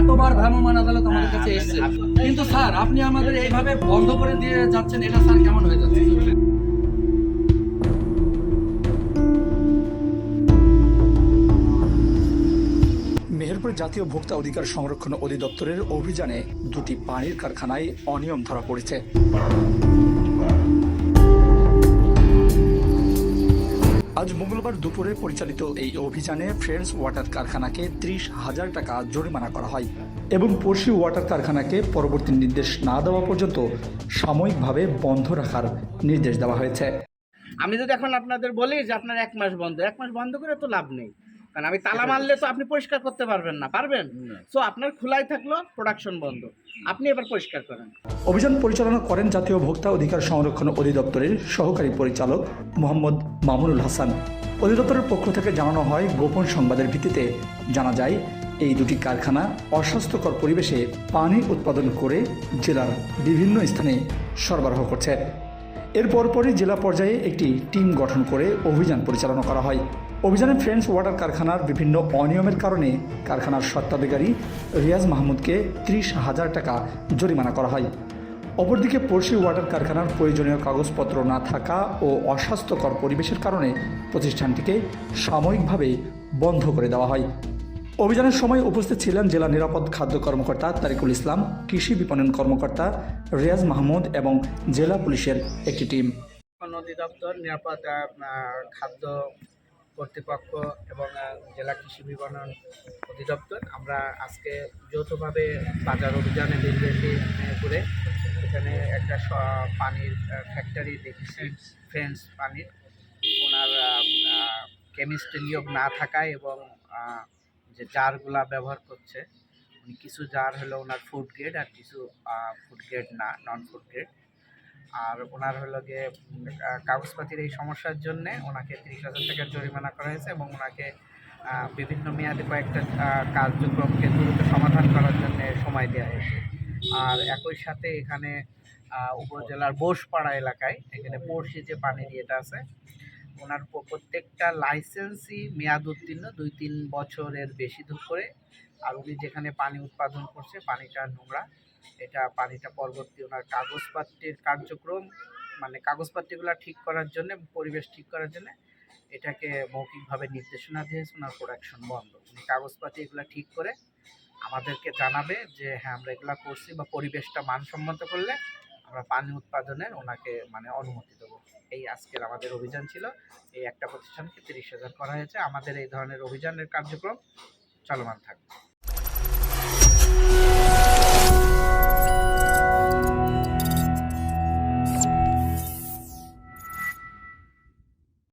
এতবার ভ্রাম্যমাণ আদালত আমাদের কাছে এসেছে। কিন্তু স্যার আপনি আমাদের এইভাবে বন্ধ করে দিয়ে যাচ্ছেন এটা স্যার কেমন হয়ে যাচ্ছে? মেহেরপুর জাতীয় ভোক্তা অধিকার সংরক্ষণ অধিদপ্তরের অভিযানে দুটি পানির কারখানায় অনিয়ম ধরা পড়েছে। আজ মঙ্গলবার দুপুরে পরিচালিত এই অভিযানে ফ্রেন্ডস ওয়াটার কারখানাকে ত্রিশ হাজার টাকা জরিমানা করা হয় এবং পড়শি ওয়াটার কারখানাকে পরবর্তী নির্দেশ না দেওয়া পর্যন্ত সাময়িকভাবে বন্ধ রাখার নির্দেশ দেওয়া হয়েছে। আমি যদি এখন আপনাদের বলি যে আপনার এক মাস বন্ধ, এক মাস বন্ধ করে তো লাভ নেই। কারণ আমি তালা মারলে তো আপনি পরিষ্কার করতে পারবেন না পারবেন? তো আপনার খোলাই থাকল প্রোডাকশন বন্ধ। আপনি এবার পরিষ্কার করেন। অভিযান পরিচালনা করেন জাতীয় ভোক্তা অধিকার সংরক্ষণ অধিদপ্তরের সহকারী পরিচালক মোহাম্মদ মামুনুল হাসান। অধিদপ্তরের পক্ষ থেকে জানানো হয় গোপন সংবাদের ভিত্তিতে জানা যায় এই দুটি কারখানা অস্বাস্থ্যকর পরিবেশে পানি উৎপাদন করে জেলার বিভিন্ন স্থানে সরবরাহ করছে। এর পরপরই জেলা পর্যায়ে একটি টিম গঠন করে অভিযান পরিচালনা করা হয়। অভিযানে ফ্রেন্ডস ওয়াটার কারখানার বিভিন্ন অনিয়মের কারণে কারখানার স্বত্বাধিকারী রিয়াজ মাহমুদকে ত্রিশ হাজার টাকা জরিমানা করা হয়। অপরদিকে পড়শি ওয়াটার কারখানার প্রয়োজনীয় কাগজপত্র না থাকা ও অস্বাস্থ্যকর পরিবেশের কারণে প্রতিষ্ঠানটিকে সাময়িকভাবে বন্ধ করে দেওয়া হয়। অভিযানের সময় উপস্থিত ছিলেন জেলা নিরাপদ খাদ্য কর্মকর্তা তারিকুল ইসলাম, কৃষি বিপণন কর্মকর্তা রিয়াজ মাহমুদ এবং জেলা পুলিশের একটি টিম। অধিদপ্তর, নিরাপদ খাদ্য কর্তৃপক্ষ এবং জেলা কৃষি বিপণন অধিদপ্তর। আমরা আজকে যৌথভাবে বাজার অভিযানে বেরিয়েছি এখানে একটা পানির ফ্যাক্টরি দেখেছি ফ্রেন্ডস পানির। ওনার কেমিস্ট্রি নিয়োগ না থাকায় এবং যে জারগুলা ব্যবহার করছে, উনি কিছু জার হলো ওনার ফুড গ্রেড আর কিছু ফুড গ্রেড না নন ফুড গ্রেড আর ওনার হলো গিয়ে কাগজপাতির এই সমস্যার জন্যে ওনাকে তিরিশ হাজার টাকার জরিমানা করা হয়েছে এবং ওনাকে বিভিন্ন মেয়াদে কয়েকটা কার্যক্রমকে দ্রুত সমাধান করার জন্য সময় দেওয়া হয়েছে। আর একই সাথে এখানে উপজেলার বোসপাড়া এলাকায়, এখানে পড়শি যে পানির ইয়েটা আছে ওনার প্রত্যেকটা লাইসেন্সই মেয়াদ উত্তীর্ণ দুই, তিন বছরের বেশি দূর করে। আর উনি যেখানে পানি উৎপাদন করছে, পানিটা নোংরা। এটা পানিটা পরবর্তী ওনার কাগজপত্রের কার্যক্রম মানে কাগজপত্রগুলো ঠিক করার জন্য, পরিবেশ ঠিক করার জন্য এটাকে মৌখিকভাবে নির্দেশনা দিয়েছে, ওনার প্রোডাকশন বন্ধ। উনি কাগজপাতি এগুলো ঠিক করে আমাদেরকে জানাবে যে হ্যাঁ আমরা এগুলো করছি বা পরিবেশটা মানসম্মত করলে আমরা পানি উৎপাদনের ওনাকে মানে অনুমতি দেবো। এই আজকের আমাদের অভিযান ছিল। এই একটা প্রতিষ্ঠানকে তিরিশ হাজার করা হয়েছে। আমাদের এই ধরনের অভিযানের কার্যক্রম চলমান থাকবে।